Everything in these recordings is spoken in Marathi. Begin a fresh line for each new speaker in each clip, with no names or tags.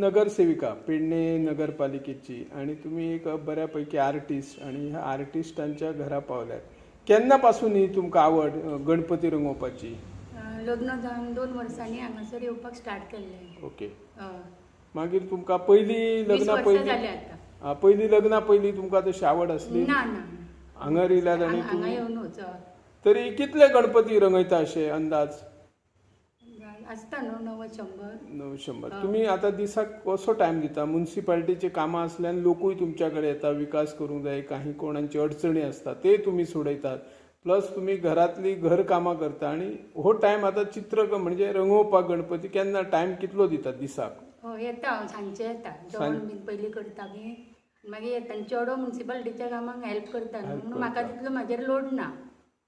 नगरसेविका पेडणे नगरपालिकेची आणि तुम्ही एक बऱ्यापैकी आर्टिस्ट आणि ह्या आर्टिस्टांच्या घरा पावल्यात. केन्नापासून ही तुमकां आवड गणपती रंगोवपाची
लग्न जावन दोन वर्सांनी हांगासर येवपाक स्टार्ट केल्लें.
ओके. मागीर तुमकां पयलीं लग्ना पयलीं पयलीं लग्ना पयलीं तुमकां तशी आवड आसली
ना ना
हांगा येयल्यात आनी तरी कितले गणपती रंगयता अशे अंदाज?
आसता न्हू शंबर
नऊ शंभर. तुम्ही आता दिसाक कसो टायम दिता म्युन्सिपाल्टीची कामां असल्यान लोकूय तुमच्याकडे येता विकास करूंक जाय काही कोणाची अडचणी असतात ते तुम्ही सोडयतात प्लस तुम्ही घरातली घर कामां करता आणि हो टायम आता चित्र म्हणजे रंगोवपाक गणपती केन्ना टायम कितलो दितात दिसाक
हय येता हांव सांजचें येता. जेवण बीन पयलीं करता बी मागीर येता आनी चेडो म्युन्सिपाल्टीच्या कामाक हेल्प करता. न्हू म्हणून म्हाका तितलो म्हाजेर लोड ना.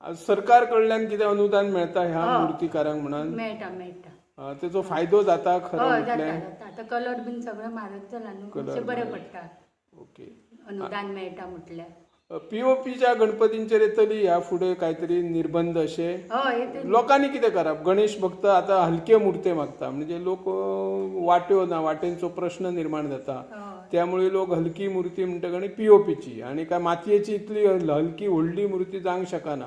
सरकार कडल्यान कितें अनुदान मेळटा ह्या
हय.
मुर्तीकारांक म्हणून?
मेळटा मेळटा
अ, तेचो फायदो जाता खरो
हय जाता
म्हटल्यार?
जाता आतां कलर बीन सगळें म्हारग जाला न्हू
Colour
मातशें बरें
म्हारग.
पडटा
ओके.
अनुदान मेळटा म्हटल्यार.
पीओपीच्या गणपतींचेर येतली ह्या फुडें काहीतरी निर्बंध
हय येते
लोकांनी कितें करप? गणेश भक्त आता हलके मुर्ते मागता. म्हणजे लोक अं, वाट्यो ना वाटेंचो प्रश्न निर्माण जाता.
हय
त्यामुळे लोक हलकी मुर्ती म्हणटा आणि पीओपीची आणि काय मातयेची इतली हलकी व्हडली मुर्ती जावंक शकना.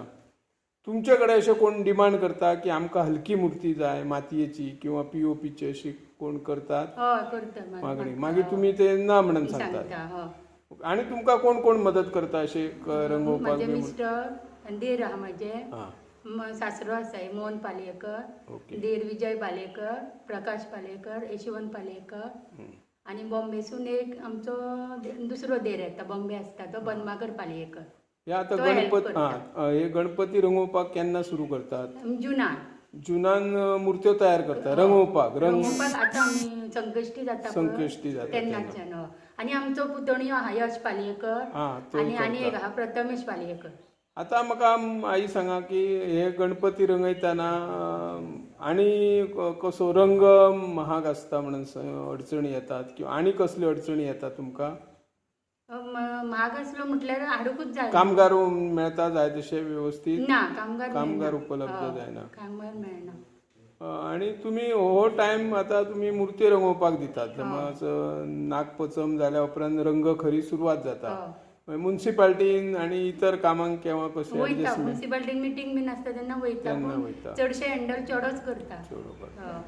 तुमचे कडेन अशें कोण डिमांड करता की आमकां हलकी मुर्ती जाय मातयेची किंवा पीओपीची अशी कोण करतात?
हय करता मागीर.
मागणी. मागीर तुम्ही ते ना म्हणून सांगतात.
सांगता हय
आणि तुमकां कोण कोण मदत करता अशे क- रंगोवपाक
माझे
बी म्हण-
मिस्टर दीर आहा म्हजे
हां.
म- सासरो आसा मोहन पालयेकर
ओके.
दीर विजय पालयेकर प्रकाश पालयेकर यशवंत पालयेकर आनी बॉम्बेसून एक आमचो दे- दुसरो देर येता बॉम्बे आसता तो बनमाकर पालयेकर
हे आता
तो help
गणपती
करता.
हा हे गणपती रंगोवपाक केन्ना सुरू करतात?
जुनान.
जुनान अ, मुर्त्यो तयार करता रंगोवपाक रंग
रंगोवपाक आतां आमी संकश्टी जाता पळय,
संकश्टी जाता
तेन्नाच्यान. हय. आनी आमचो पुतण्यो आहा यश पालयेकर.
हा
आनी आनी
करता.
एक आहा प्रथमेश पालयेकर.
आता म्हाका आम- आई सांगा की हे गणपती रंगयतना अ, आणि क- कसो रंग महाग आसता म्हणून स- अडचणी येतात किंवा आणि कसल्यो अडचणी येतात तुमकां?
म्हाग आसलो म्हटल्यार हाडूकूच जाय
कामगार मेळता जाय तशे व्यवस्थित?
ना कामगार
कामगार
मेळना.
उपलब्ध
हय,
जायना.
कामगार मेळना
अ, आणि तुम्ही हो टायम आता तुम्ही मूर्ती रंगोवपाक दितात. समज अ, नागपंचम जाल्या उपरांत रंग खरी सुरवात जाता.
हय.
म्युन्सिपाल्टीन आणि इतर कामांक केव्हा कशें
वयता
ऍडजस्टमेंट
म्युन्सिपाल्टीन मिटींग बीन आसता तेन्ना वयता
तेन्ना
पूण
वयता.
चडशे हँडल चेडोच करता.
बरोबर
हय.